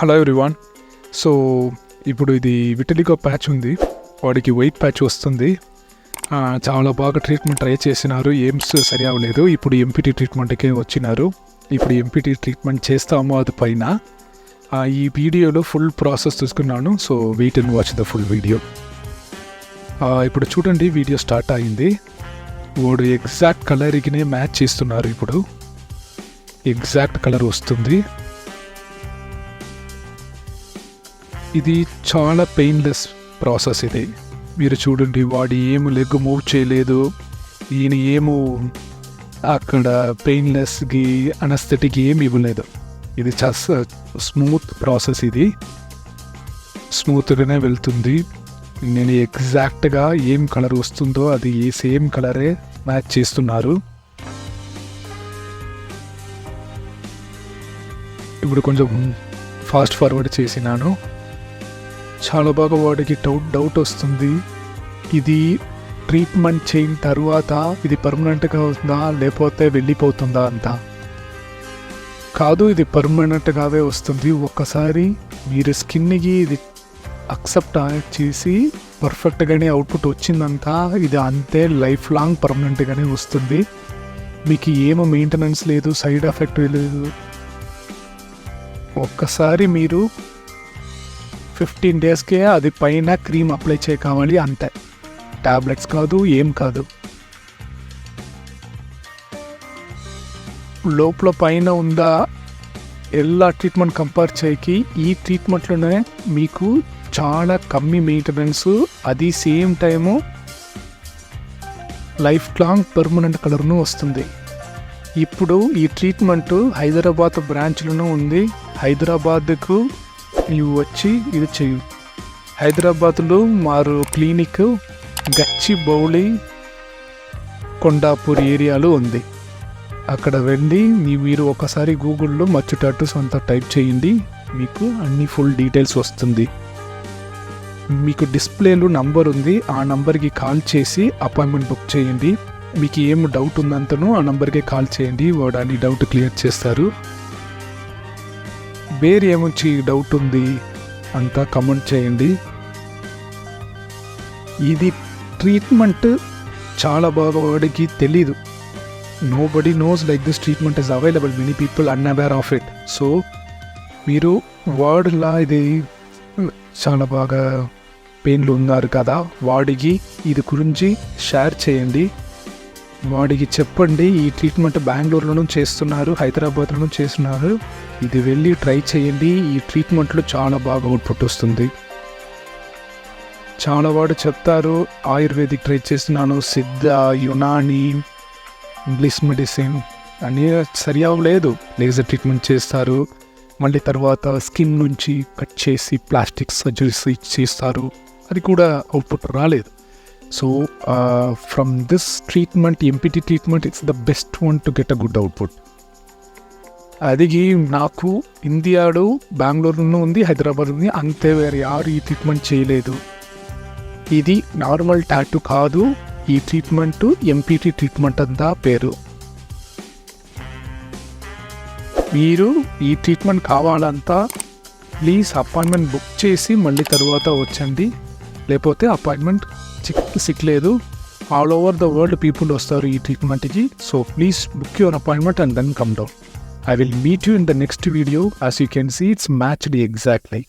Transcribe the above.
Hello everyone so ఇప్పుడు ఇది విటలిగో patch ఉంది. వాడికి వెయిట్ ప్యాచ్ వస్తుంది. చాలా బాగా ట్రీట్మెంట్ ట్రై చేసినారు. ఏమ్స్ సరి అవ్వలేదు. ఇప్పుడు ఎంపీటీ ట్రీట్మెంట్కి వచ్చినారు. ఇప్పుడు ఎంపీటీ ట్రీట్మెంట్ చేస్తాము అది పైన. ఈ వీడియోలో ఫుల్ ప్రాసెస్ చూసుకున్నాను. So wait and watch the full video ఇప్పుడు చూడండి వీడియో స్టార్ట్ అయింది. వాడు ఎగ్జాక్ట్ కలర్కినే మ్యాచ్ చేస్తున్నారు ఇప్పుడు. ఎగ్జాక్ట్ కలర్ వస్తుంది. ఇది చాలా పెయిన్లెస్ ప్రాసెస్ ఇది. మీరు చూడండి వాడు ఏమి లెగ్ మూవ్ చేయలేదు. ఈయన ఏమో అక్కడ పెయిన్లెస్కి అనస్థెటిక్ ఏమి ఇవ్వలేదు. ఇది చాలా స్మూత్ ప్రాసెస్ ఇది. స్మూత్గానే వెళ్తుంది. నేను ఎగ్జాక్ట్గా ఏం కలర్ వస్తుందో అది ఈ సేమ్ కలరే మ్యాచ్ చేస్తున్నారు. ఇప్పుడు కొంచెం ఫాస్ట్ ఫార్వర్డ్ చేసినాను. చాలా బాగా వాడికి డౌట్ డౌట్ వస్తుంది. ఇది ట్రీట్మెంట్ చేయిన తర్వాత ఇది పర్మనెంట్గా ఉందా లేకపోతే వెళ్ళిపోతుందా అంత కాదు ఇది పర్మనెంట్గావే వస్తుంది. ఒక్కసారి మీరు స్కిన్కి ఇది అక్సెప్ట్ చేసి పర్ఫెక్ట్గానే అవుట్పుట్ వచ్చిందంతా ఇది అంతే లైఫ్ లాంగ్ పర్మనెంట్గానే వస్తుంది. మీకు ఏమో మెయింటెనెన్స్ లేదు సైడ్ ఎఫెక్ట్ లేదు. ఒక్కసారి మీరు ఫిఫ్టీన్ డేస్కే అది పైన క్రీమ్ అప్లై చేయకావాలి అంతే. ట్యాబ్లెట్స్ కాదు ఏం కాదు. లోపల పైన ఉందా ఎలా ట్రీట్మెంట్ కంపేర్ చేయకి ఈ ట్రీట్మెంట్లోనే మీకు చాలా కమ్మి మెయింటెనెన్స్ అది same time life long permanent కలర్ను వస్తుంది. ఇప్పుడు ఈ ట్రీట్మెంట్ హైదరాబాద్ బ్రాంచ్లోనూ ఉంది. హైదరాబాద్కు నువ్వు వచ్చి ఇది చెయ్యి. హైదరాబాద్లో మారు క్లినిక్ గచ్చి బౌలి కొండాపూర్ ఏరియాలో ఉంది. అక్కడ వెళ్ళి మీ మీరు ఒకసారి గూగుల్లో మచ్చు టాటూస్ అంతా టైప్ చేయండి. మీకు అన్ని ఫుల్ డీటెయిల్స్ వస్తుంది. మీకు డిస్ప్లేలో నంబర్ ఉంది. ఆ నంబర్కి కాల్ చేసి అపాయింట్మెంట్ బుక్ చేయండి. మీకు ఏం డౌట్ ఉందంతను ఆ నంబర్కి కాల్ చేయండి. వాడు అన్ని డౌట్ క్లియర్ చేస్తారు. వేరే ఏమొచ్చి డౌట్ ఉంది అంతా కమెంట్ చేయండి. ఇది ట్రీట్మెంట్ చాలా బాగా వాడికి తెలీదు. Nobody knows like this treatment is available many people unaware of it so మీరు వర్డ్లా ఇది చాలా బాగా పెయిన్లు ఉన్నారు కదా. వాడికి ఇది గురించి షేర్ చేయండి. వాడికి చెప్పండి ఈ ట్రీట్మెంట్ బెంగళూరులోనూ చేస్తున్నారు హైదరాబాద్లోనూ చేస్తున్నారు. ఇది వెళ్ళి ట్రై చేయండి ఈ ట్రీట్మెంట్లో చాలా బాగా అవుట్పుట్ వస్తుంది. చాలా వాడు చెప్తారు ఆయుర్వేదిక్ ట్రై చేస్తున్నాను సిద్ధ యునాని ఇంగ్లీష్ మెడిసిన్ అని సరి అవ్వలేదు లేజర్ ట్రీట్మెంట్ చేస్తారు మళ్ళీ తర్వాత స్కిన్ నుంచి కట్ చేసి ప్లాస్టిక్ సర్జరీస్ చేస్తారు. అది కూడా అవుట్పుట్ రాలేదు. So from this treatment MPT treatment it's the best one to get a good output అది నాకు ఇండియాలో బెంగళూరులో ఉంది హైదరాబాద్ ఉంది అంతే వేరే యారు ఈ ట్రీట్మెంట్ చేయలేదు. ఇది నార్మల్ టాటూ కాదు ఈ ట్రీట్మెంట్ ఎంపీటీ ట్రీట్మెంట్ అంతా పేరు. మీరు ఈ ట్రీట్మెంట్ కావాలంతా ప్లీజ్ అపాయింట్మెంట్ బుక్ చేసి మళ్ళీ తర్వాత వచ్చండి. లేకపోతే అపాయింట్మెంట్ చిక్ లేదు. All over the world people వస్తారు ఈ ట్రీట్మెంట్కి so please book your appointment and then come down I will meet you in the next video as you can see it's matched exactly